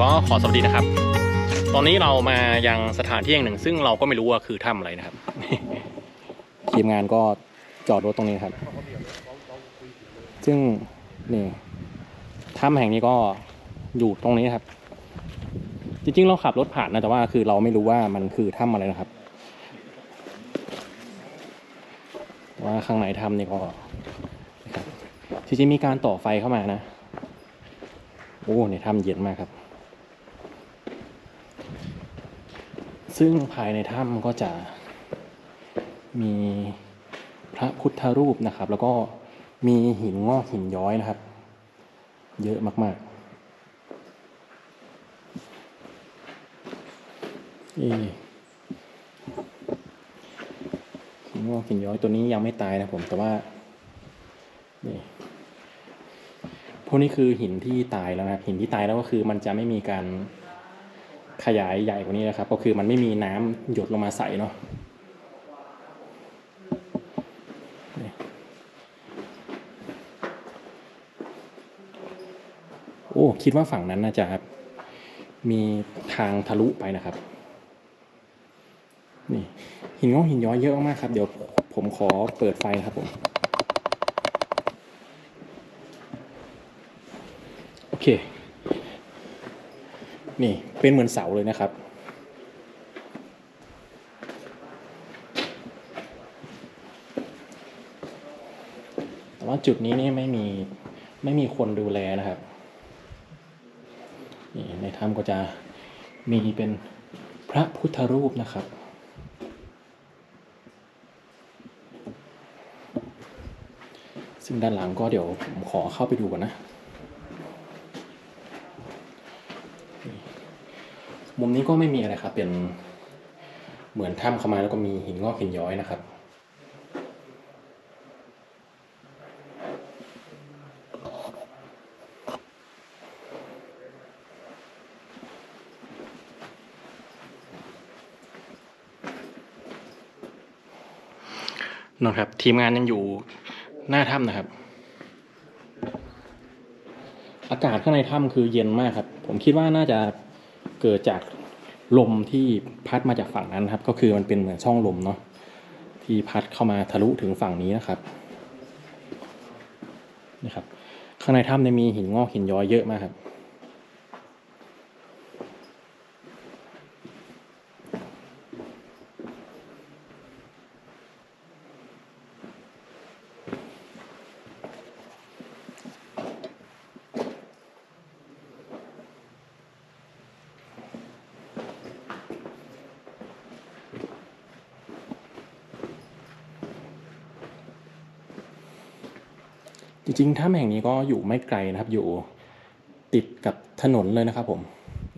ก็ขอสวัสดีนะครับ ตอนนี้เรามายังสถานที่แห่งหนึ่ง ซึ่งเราก็ไม่รู้ว่าคือถ้ำอะไรนะครับ ทีมงานก็จอดรถตรงนี้ครับ ซึ่งนี่ถ้ำแห่งนี้ก็อยู่ตรงนี้ครับ จริงๆ เราขับรถผ่านนะแต่ว่าคือเราไม่รู้ว่ามันคือถ้ำอะไรนะครับ ว่าข้างในถ้ำนี่ก็จริงๆมีการต่อไฟเข้ามานะ โอ้ในถ้ำเย็นมากครับ ซึ่งภายในถ้ำก็จะมีพระพุทธรูปนะครับ แล้วก็มีหินงอกหินย้อยนะครับ เยอะมากๆนี่หินงอกหินย้อยตัวนี้ยังไม่ตายนะผม แต่ว่านี่พวกนี้คือหินที่ตายแล้วนะครับ หินที่ตายแล้วก็คือมันจะไม่มีการ ขยายใหญ่กว่านี้นะครับ ก็คือมันไม่มีน้ำหยดลงมาใส่เนาะโอ้คิดว่าฝั่งนั้นน่าจะมีทางทะลุไปนะครับ นี่ หินงอกหินย้อยเยอะมากครับ เดี๋ยวผมขอเปิดไฟครับผมโอเค นี่เป็นเหมือนเสาเลยนะครับ แต่ว่าจุดนี้นี่ไม่มีไม่มีคนดูแลนะครับนี่ในถ้ำก็จะมีเป็นพระพุทธรูปนะครับ ซึ่งด้านหลังก็เดี๋ยวผมขอเข้าไปดูก่อนนะ มุมนี้ก็ไม่มีอะไรครับ เป็นเหมือนถ้ำเข้ามาแล้วก็มีหินงอกหินย้อยนะครับนะครับ ทีมงานยังอยู่หน้าถ้ำนะครับ อากาศข้างในถ้ำคือเย็นมากครับ ผมคิดว่าน่าจะ เกิดจากลมที่พัดมาจากฝั่งนั้นครับ ก็คือมันเป็นเหมือนช่องลมเนาะที่พัดเข้ามาทะลุถึงฝั่งนี้นะครับนี่ครับ ข้างในถ้ำเนี่ยมีหินงอกหินย้อยเยอะมากครับ จริงๆถ้ำแห่งนี้ก็อยู่ไม่ไกลนะครับ อยู่ติดกับถนนเลยนะครับผม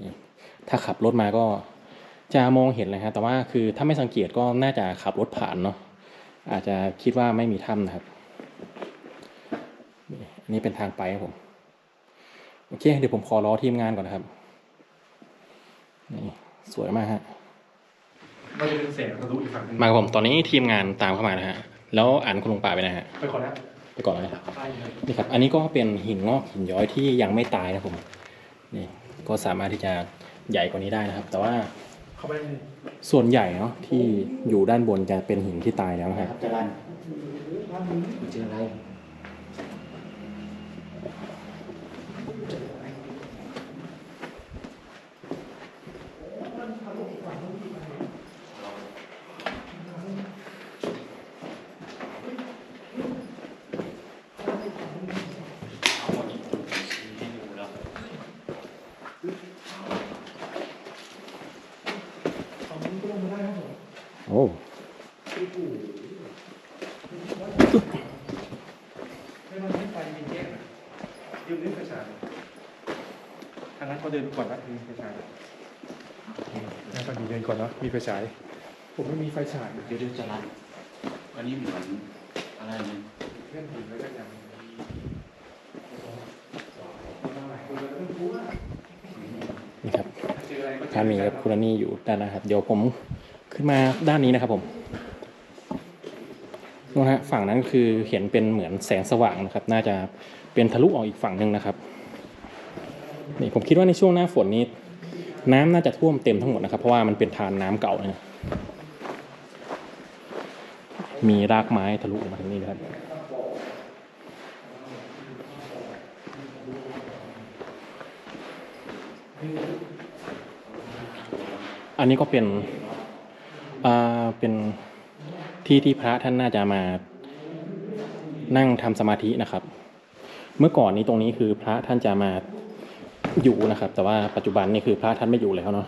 นี่ถ้าขับรถมาก็จะมองเห็นเลยฮะแต่ว่าคือถ้าไม่สังเกตก็น่าจะขับรถผ่านเนาะอาจจะคิดว่าไม่มีถ้ำนะครับนี่อันนี้เป็นทางไปครับผมโอเคเดี๋ยวผมขอรอทีมงานก่อนนะครับนี่สวยมากฮะมันจะเป็นแสงทะลุอีกฝั่งหนึงมาครับผมตอนนี้ทีมงานตามเข้ามานะฮะแล้วอ่านคุณลุงป่าไปนะฮะไปขอแล้ว ไปก่อนเลยครับนี่ครับ อันนี้ก็เป็นหินงอกหินย้อยที่ยังไม่ตายนะผม นี่ก็สามารถที่จะใหญ่กว่านี้ได้นะครับ แต่ว่าส่วนใหญ่เนาะที่อยู่ด้านบนจะเป็นหินที่ตายแล้วนะครับจะรั ลงมาได้ครับผมโอ้ไม่มันไม่ไนี้ยืมนิ้วกระชาทางนั้นเขาเดินก่อนนะยืมีไฟฉายนั่นก็ดีเดินก่อนเนาะมีไฟฉาย ผมไม่มีไฟฉาย เดี๋ยวเดี๋จะรันอันนี้เหมือนอะไรเนี่ยเพื่อนผมแล้วก็ยังามีกับคุณนี่อยู่ด้านนะครับ เดี๋ยวผมขึ้นมาด้านนี้นะครับผมนู่นฮะฝั่งนั้นคือเห็นเป็นเหมือนแสงสว่างนะครับ น่าจะเป็นทะลุออกอีกฝั่งหนึ่งนะครับนี่ผมคิดว่าในช่วงหน้าฝนนี้ น้ำน่าจะท่วมเต็มทั้งหมดนะครับ เพราะว่ามันเป็นทานน้ำเก่านะมีรากไม้ทะลุออกมาทางนี้นะครับ อันนี้ก็เป็นอ่าเป็นที่ที่พระท่านน่าจะมานั่งทำสมาธินะครับ เมื่อก่อนนี้ตรงนี้คือพระท่านจะมาอยู่นะครับ แต่ว่าปัจจุบันนี่คือพระท่านไม่อยู่แล้วเนาะ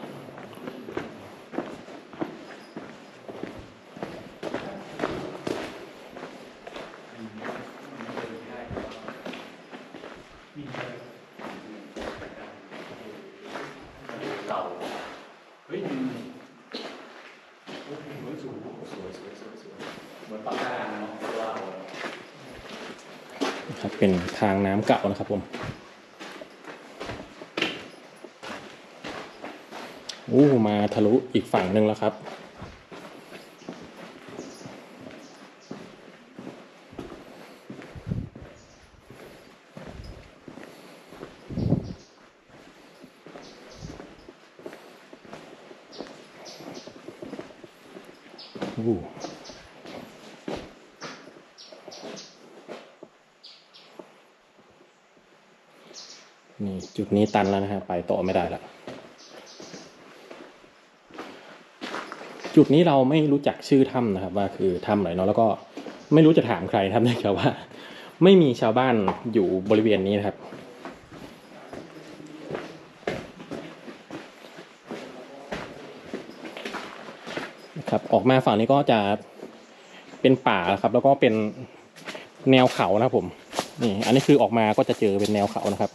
เก่าเฮ้ยมันโอ้โหสวยสวยสวยสวยสวยเหมือนปากกาเนาะว่า นะครับ เป็นทางน้ำเก่านะครับผมโอ้มาทะลุอีกฝั่งหนึ่งแล้วครับ โอ้ นี่จุดนี้ตันแล้วนะฮะไปต่อไม่ได้แล้วจุดนี้เราไม่รู้จักชื่อถ้ำนะครับ ว่าคือถ้ำไหนเนาะแล้วก็ไม่รู้จะถามใครครับเนื่องจากว่า ไม่มีชาวบ้านอยู่บริเวณนี้นะครับ ครับออกมาฝั่งนี้ก็จะเป็นป่าครับ แล้วก็เป็นแนวเขานะครับผมนี่อันนี้คือออกมาก็จะเจอเป็นแนวเขานะครับ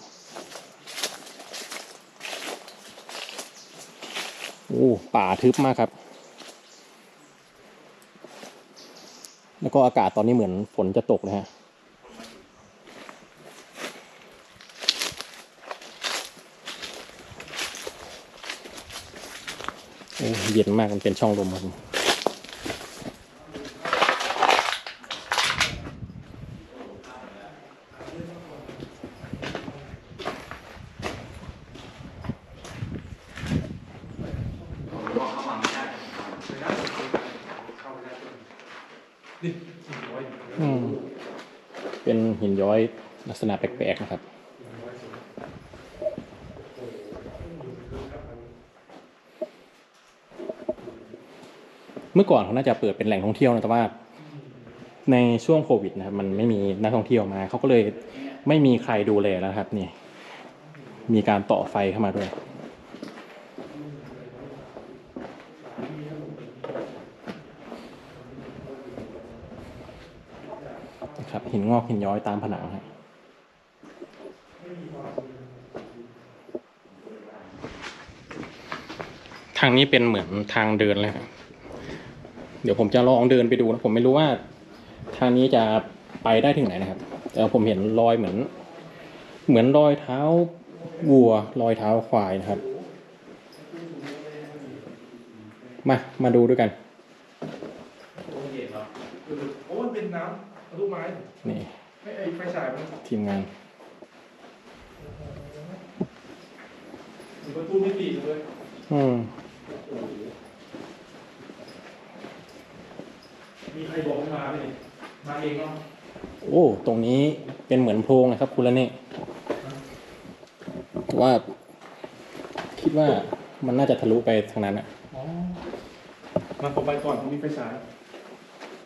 อ้ป่าทึบมากครับ แล้วก็อากาศตอนนี้เหมือนฝนจะตกนะฮะโอ้เย็นมากมันเป็นช่องลมครับผม ว่าเข้ามาไม่ได้ ไม่ได้เข้าไม่ได้นี่สี่ร้อย อืมเป็นหินย้อยลักษ ณะแปลกๆนะครับ เมื่อก่อนเขาน่าจะเปิดเป็นแหล่งท่องเที่ยวนะแต่ว่า ในช่วงโควิดนะครับมันไม่มีนักท่องเที่ยวมาเขาก็เลยไม่มีใครดูแลแล้วครับนี่ มีการต่อไฟเข้ามาด้วยนะครับหินงอกหินย้อยตามผนังครับ ทางนี้เป็นเหมือนทางเดินเลยครับเดี๋ยวผมจะลองเดินไปดูนะผมไม่รู้ว่า ทางนี้จะไปได้ถึงไหนนะครับ แต่ผมเห็นรอยเหมือน เหมือนรอยเท้าวัว รอยเท้าควายนะครับ มา มาดูด้วยกันโอ้มันเป็นน้ำทะลุไม้นี่ไม่ไอไฟฉายมัน ทีมงานเหมือนประตูมิติเลยอืมมีใครบอกให้มาไหมนี่มาเองเนาะโอ้ ตรงนี้เป็นเหมือนโพรงนะครับ คุณละเน่แต่ว่า คิดว่ามันน่าจะทะลุไปทางนั้นอะอ๋อมาผมไปก่อนผมมีไฟฉาย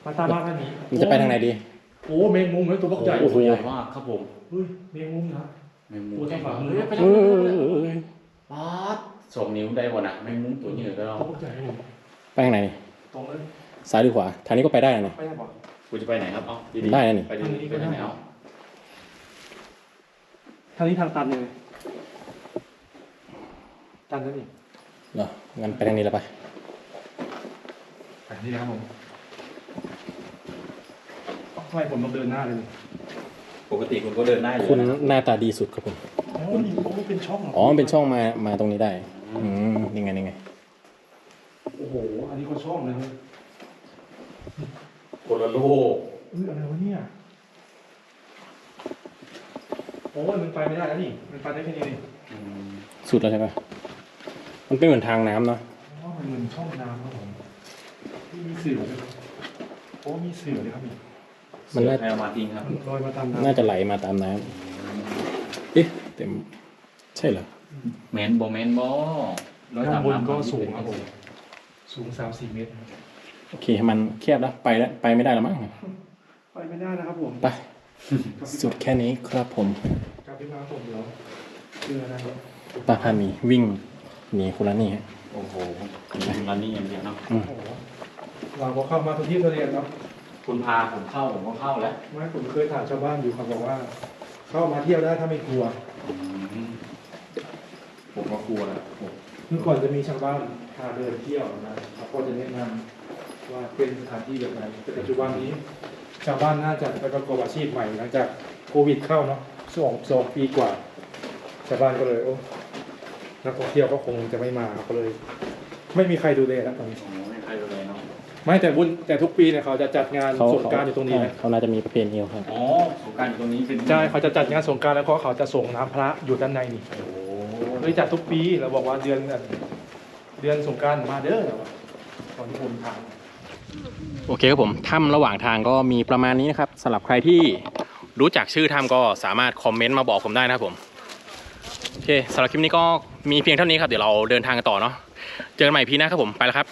มาตามมาทางนี้มันจะไปทางไหนดี โอ้เมงมุมเลยตัวบักใหญ่โอ้โหใหญ่มากครับผมเฮ้ยเมงมุมนะแมงมุมโอ้ทางฝ่ามือเฮ้ยไปเอทางอนู้น ป๊าดสองนิ้วได้วะนะแมงมุมตัวนี้ก็ตัวเราบักใหญ่เลยไปทางไหนนี่ตรงเลยซ้ายหรือขวาทางนี้ก็ไปได้นะนี่ไปได้ปะกูจะไปไหนครับเอ้าได้นะนี่ไปทางนี้ไปทางไหนเอ้าทางนี้ทางตันเลยตันนั่นเองเหรองั้นไปทางนี้แล้วไปไปนี่นะครับผมทำไมผมต้องเดินหน้าเลยนี่ปกติคุณก็เดินได้อยู่คุณนะครับหน้าตาดีสุดครับผม อ๋อนี่โอ้เป็นช่องหรอ๋อมันเป็นช่องมา มาตรงนี้ได้ อืมนี่ไงนี่ไง โอ้โห อันนี้ก็ช่องเลยเฮ้ยคนละโลกเอ้ยอะไรวะเนี่ย โอ้ยมันไปไม่ได้แล้วนี่ มันไปได้แค่นี้นี่อืมสุดแล้วใช่ปะมันเป็นเหมือนทางน้ำเนาะอ๋อมันเหมือนช่องน้ำครับผมนี่มีเสือด้วยครับโอ้มีเสือด้วยครับนี่มันน่าเสือไทยเอามาทิ้งครับมันลอยมาตามน้ำน่าจะไหลมาตามน้ำเอ๊ะ แต่ใช่เหรอแมนโบแมนบอข้างบนก็สูงครับผมสูงสามสี่เมตรโอเค มันแคบแล้วไปแล้วไปไม่ได้แล้วมั้งไปไม่ได้นะครับผมไปสุดแค่นี้ครับผมกลับที่มาผมเดี๋ยวเชื่อนะครับป้าพามีวิ่งหนีคุณละนี่ฮะโอ้โหมีคุณรันนี่อย่างเดียวเนาะอืมโอ้โหเราก็เข้ามาทุกที่ทุกเรียนเนาะคุณพาผมเข้าผมก็เข้าแล้ว ไม่ผมเคยถามชาวบ้านอยู่เขาบอกว่า เข้ามาเที่ยวได้ถ้าไม่กลัวอืมผมก็กลัวแหละผมเมื่อก่อนจะมีชาวบ้านพาเดินเที่ยวนะเขาก็จะแนะนำว่าเป็นสถานที่แบบไหนแต่ปัจจุบันนี้ ชาวบ้านน่าจะไปประกอบอาชีพใหม่หลังจากโควิดเข้าเนาะสองสองปีกว่า ชาวบ้านก็เลยโอ้นักท่องเที่ยวก็คงจะไม่มาก็เลย ไม่มีใครดูแลแล้วตอนนี้ ไม่แต่บุญแต่ทุกปีเนี่ยเขาจะจัดงานเขาสงกรารอยู่ตรงนี้นะเขาน่าจะมีประเพณีของเขาอ๋อสงกรารอยู่ตรงนี้เป็นใช่เขาจะจัดงานสงกรารแล้วก็เขาจะส่งน้ำพระอยู่ด้านในนี่โอ้โหเลยจัดทุกปีเราบอกว่าเดือนเดือนสงกรารมาเด้อตอนที่ผมถาม โอเคครับผมถ้ำระหว่างทางก็มีประมาณนี้นะครับสำหรับใครที่รู้จักชื่อถ้ำก็สามารถคอมเมนต์มาบอกผมได้นะครับผมโอเคสำหรับคลิปนี้ก็มีเพียงเท่านี้ครับเดี๋ยวเราเดินทางกันต่อเนาะเจอกันใหม่พีหนะครับผมไปแล้วครับ